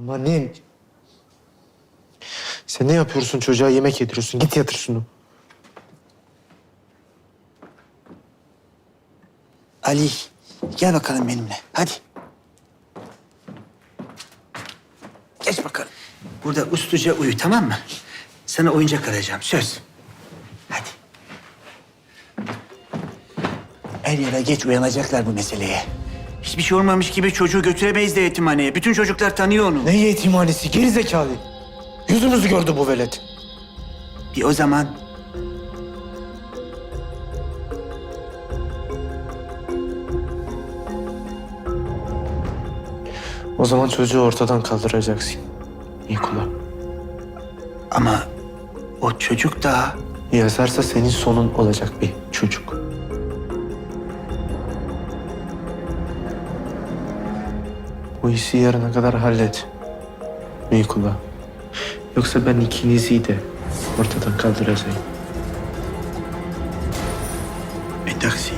Amanın. Sen ne yapıyorsun çocuğa yemek yediriyorsun. Git yatır şunu. Ali gel bakalım benimle. Hadi. Geç bakalım. Burada usluca uyu tamam mı? Sana oyuncak alacağım söz. Hadi. Her yere geç uyanacaklar bu meseleye. Hiçbir şey olmamış gibi çocuğu götüremeyiz de yetimhaneye. Bütün çocuklar tanıyor onu. Ne yetimhanesi geri zekalı. Yüzümüzü gördü bu velet. Bir o zaman O zaman çocuğu ortadan kaldıracaksın. Nikola. ama o çocuk da Yazarsa senin sonun olacak bir çocuk. Bu işi yarına kadar hallet. Nikola. Yoksa ben ikinizi de ortadan kaldıracağım. bir taksi.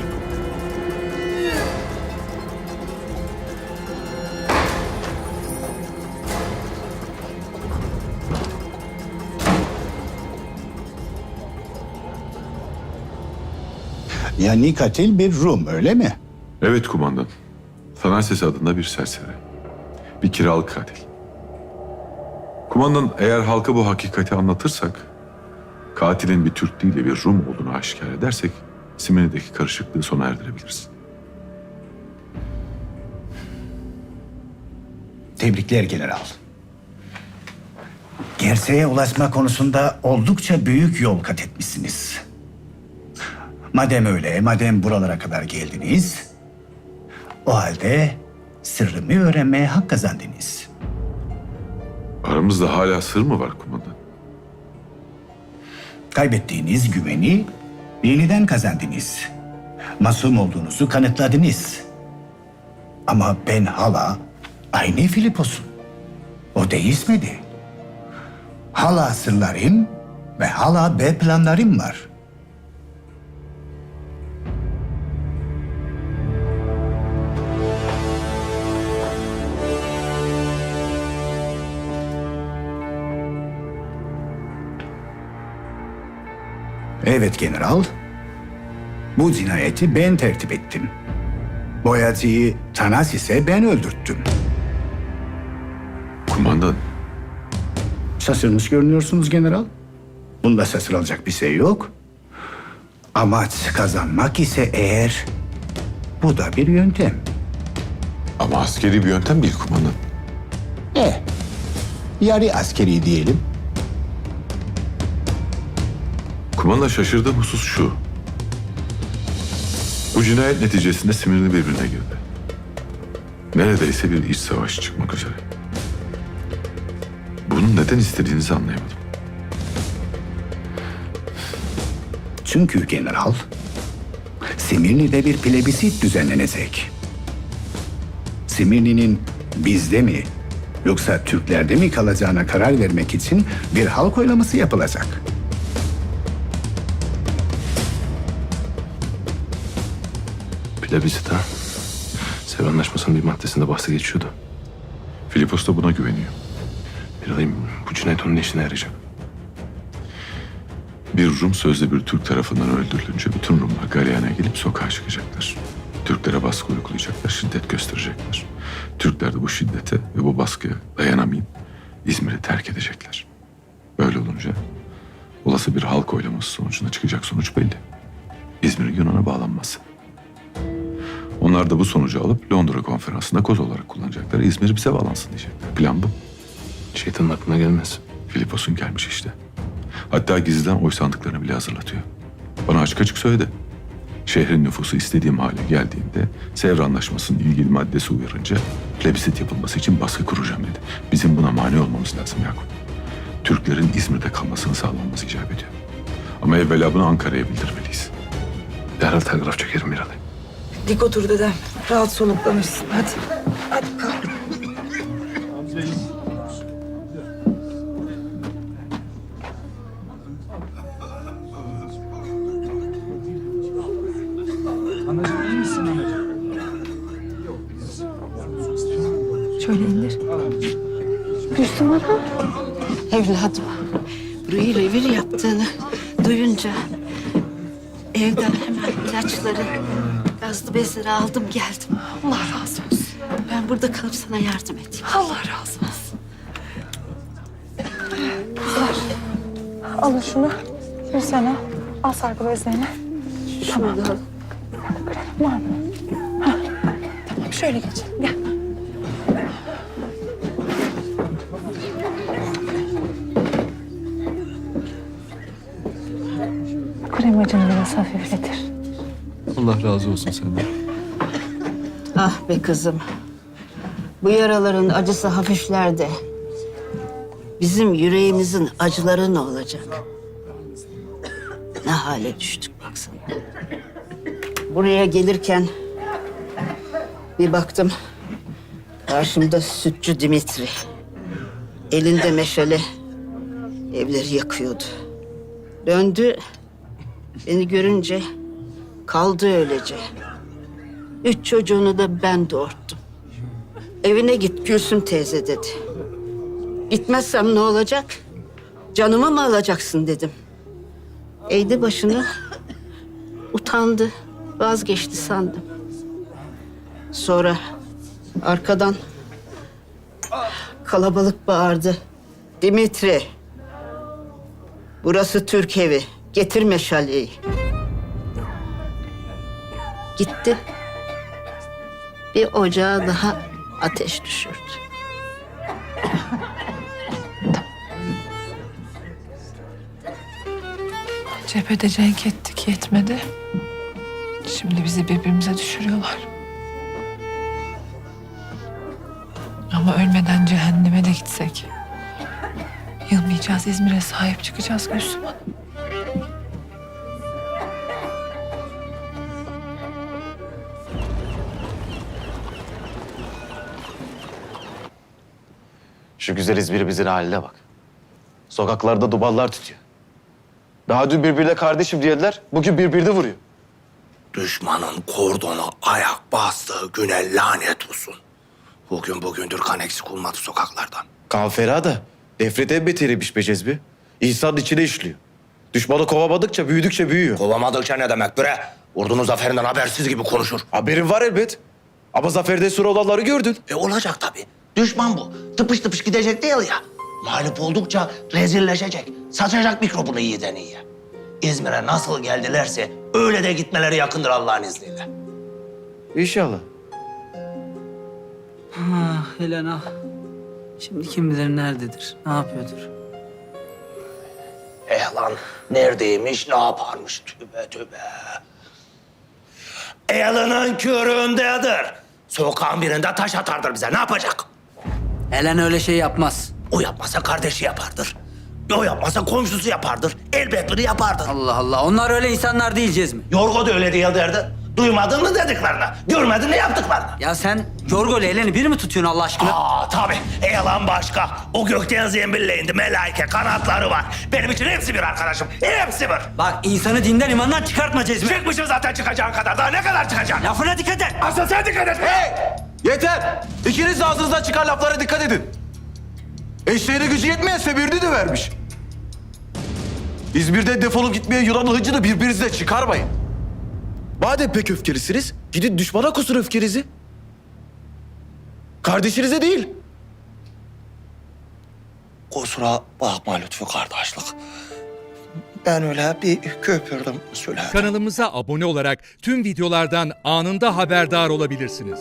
Yani katil bir Rum öyle mi? Evet kumandan. Thanasis adında bir serseri. Bir kiralık katil. Kumandan eğer halka bu hakikati anlatırsak, katilin bir Türk değil de bir Rum olduğunu aşikar edersek, Simeni'deki karışıklığı sona erdirebiliriz. Tebrikler general. Gerçeğe ulaşma konusunda oldukça büyük yol kat etmişsiniz. Madem öyle, madem buralara kadar geldiniz, o halde sırrımı öğrenmeye hak kazandınız. Aramızda hala sır mı var kumandan? Kaybettiğiniz güveni yeniden kazandınız. Masum olduğunuzu kanıtladınız. Ama ben hala aynı Filipos'um. O değişmedi. Hala sırlarım ve hala B planlarım var. Evet general. Bu cinayeti ben tertip ettim. Boyacıyı Tanasis'e ben öldürttüm. Kumandan, Şaşırmış görünüyorsunuz general. Bunda şaşırılacak bir şey yok. Amaç kazanmak ise eğer bu da bir yöntem. ama askeri bir yöntem değil kumandan. Eh, yarı askeri diyelim. Kumandan şaşırdığım husus şu. Bu cinayet neticesinde Simirni birbirine girdi. Neredeyse bir iç savaş çıkmak üzere. Bunun neden istediğinizi anlayamadım. Çünkü general, Simirni'de bir plebisit düzenlenecek. Simirni'nin bizde mi yoksa Türklerde mi kalacağına karar vermek için bir halk oylaması yapılacak. Plebiscit ha. Sev Anlaşması'nın bir maddesinde bahsi geçiyordu. Filipos da buna güveniyor. Bir alayım bu cinayet onun ne işine yarayacak? Bir Rum sözde bir Türk tarafından öldürülünce bütün Rumlar galeyana gelip sokağa çıkacaklar. Türklere baskı uygulayacaklar, şiddet gösterecekler. Türkler de bu şiddete ve bu baskıya dayanamayıp İzmir'i terk edecekler. Böyle olunca olası bir halk oylaması sonucunda çıkacak sonuç belli. İzmir'in Yunan'a bağlanması. Onlar da bu sonucu alıp Londra konferansında koz olarak kullanacaklar. İzmir bize bağlansın diyecekler. Plan bu. Şeytanın aklına gelmez. Filipos'un gelmiş işte. Hatta gizliden oy sandıklarını bile hazırlatıyor. Bana açık açık söyledi. Şehrin nüfusu istediğim hale geldiğinde Sevr Anlaşması'nın ilgili maddesi uyarınca plebisit yapılması için baskı kuracağım dedi. Bizim buna mani olmamız lazım Yakup. Türklerin İzmir'de kalmasını sağlamamız icap ediyor. Ama evvela bunu Ankara'ya bildirmeliyiz. Derhal telgraf çekerim bir alayım. Dik otur dedem. Rahat soluklanırsın. Hadi. Hadi kalk. Şöyle indir. Evladım, burayı revir yaptığını duyunca evden hemen ilaçları, gazlı bezleri aldım geldim. Allah razı olsun. Ben burada kalıp sana yardım edeyim. Allah razı olsun. Alın şunu. Bu sana. Al sargı bezlerini. Şurada. Var mı? Hah. Tamam şöyle geçelim. Gel. Krem acını biraz hafifletir. Allah razı olsun senden. Ah be kızım. Bu yaraların acısı hafifler de bizim yüreğimizin acıları ne olacak? Ne hale düştük baksana. Buraya gelirken bir baktım karşımda sütçü Dimitri. Elinde meşale evleri yakıyordu. Döndü beni görünce kaldı öylece. Üç çocuğunu da ben doğurttum. Evine git Gülsüm teyze dedi. Gitmezsem ne olacak? Canımı mı alacaksın dedim. Eğdi başını, utandı, vazgeçti sandım. Sonra arkadan kalabalık bağırdı. Dimitri, burası Türk evi, getir meşaleyi. Gitti. Bir ocağa daha ateş düşürdü. Cephede cenk ettik yetmedi. Şimdi bizi birbirimize düşürüyorlar. Ama ölmeden cehenneme de gitsek. Yılmayacağız İzmir'e sahip çıkacağız Gülsüm Hanım. Şu güzel İzmir'imizin haline bak. Sokaklarda duballar tutuyor. Daha dün birbirine kardeşim diyediler, bugün birbirini vuruyor. Düşmanın kordona ayak bastığı güne lanet olsun. Bugün bugündür kan eksik olmadı sokaklardan. Kan fena da nefret en beteriymiş be Cezmi. İnsanın içine işliyor. Düşmanı kovamadıkça büyüdükçe büyüyor. Kovamadıkça ne demek bre? Ordunun zaferinden habersiz gibi konuşur. Haberin var elbet. Ama zaferde sur olanları gördün. E olacak tabii. Düşman bu. Tıpış tıpış gidecek değil ya. Mağlup oldukça rezilleşecek. Saçacak mikrobunu iyiden iyiye. İzmir'e nasıl geldilerse öyle de gitmeleri yakındır Allah'ın izniyle. İnşallah. Ah Helena. Şimdi kim bilir nerededir, ne yapıyordur. Eh lan neredeymiş, ne yaparmış? Tübe tübe. Elinin köründedir. Sokağın birinde taş atardır bize. Ne yapacak? Helen öyle şey yapmaz. O yapmasa kardeşi yapardır. O yapmasa komşusu yapardır. Elbet biri yapardır. Allah Allah. Onlar öyle insanlar değil mi? Yorgo da öyle değil derdi. Duymadın mı dediklerini? Görmedin mi yaptıklarını? Ya sen Yorgo ile Helen'i bir mi tutuyorsun Allah aşkına? Aa tabii. Eyalan başka. O gökten zembille indi. Melaike, kanatları var. Benim için hepsi bir arkadaşım. Hepsi bir. Bak insanı dinden imandan çıkartma Cezmi. Çıkmışım zaten çıkacağın kadar. Daha ne kadar çıkacaksın? Lafına dikkat et. Asıl sen dikkat et. Hey! Yeter! İkiniz de ağzınızdan çıkan laflara dikkat edin. Eşeğine gücü yetmeyense birini de vermiş. İzmir'den defolup gitmeye Yunan hıncını birbirinizle çıkarmayın. Madem pek öfkelisiniz, gidin düşmana kusun öfkenizi. Kardeşinize değil. Kusura bakma Lütfü kardeşlik. Ben öyle bir köpürdüm söyledim. Kanalımıza abone olarak tüm videolardan anında haberdar olabilirsiniz.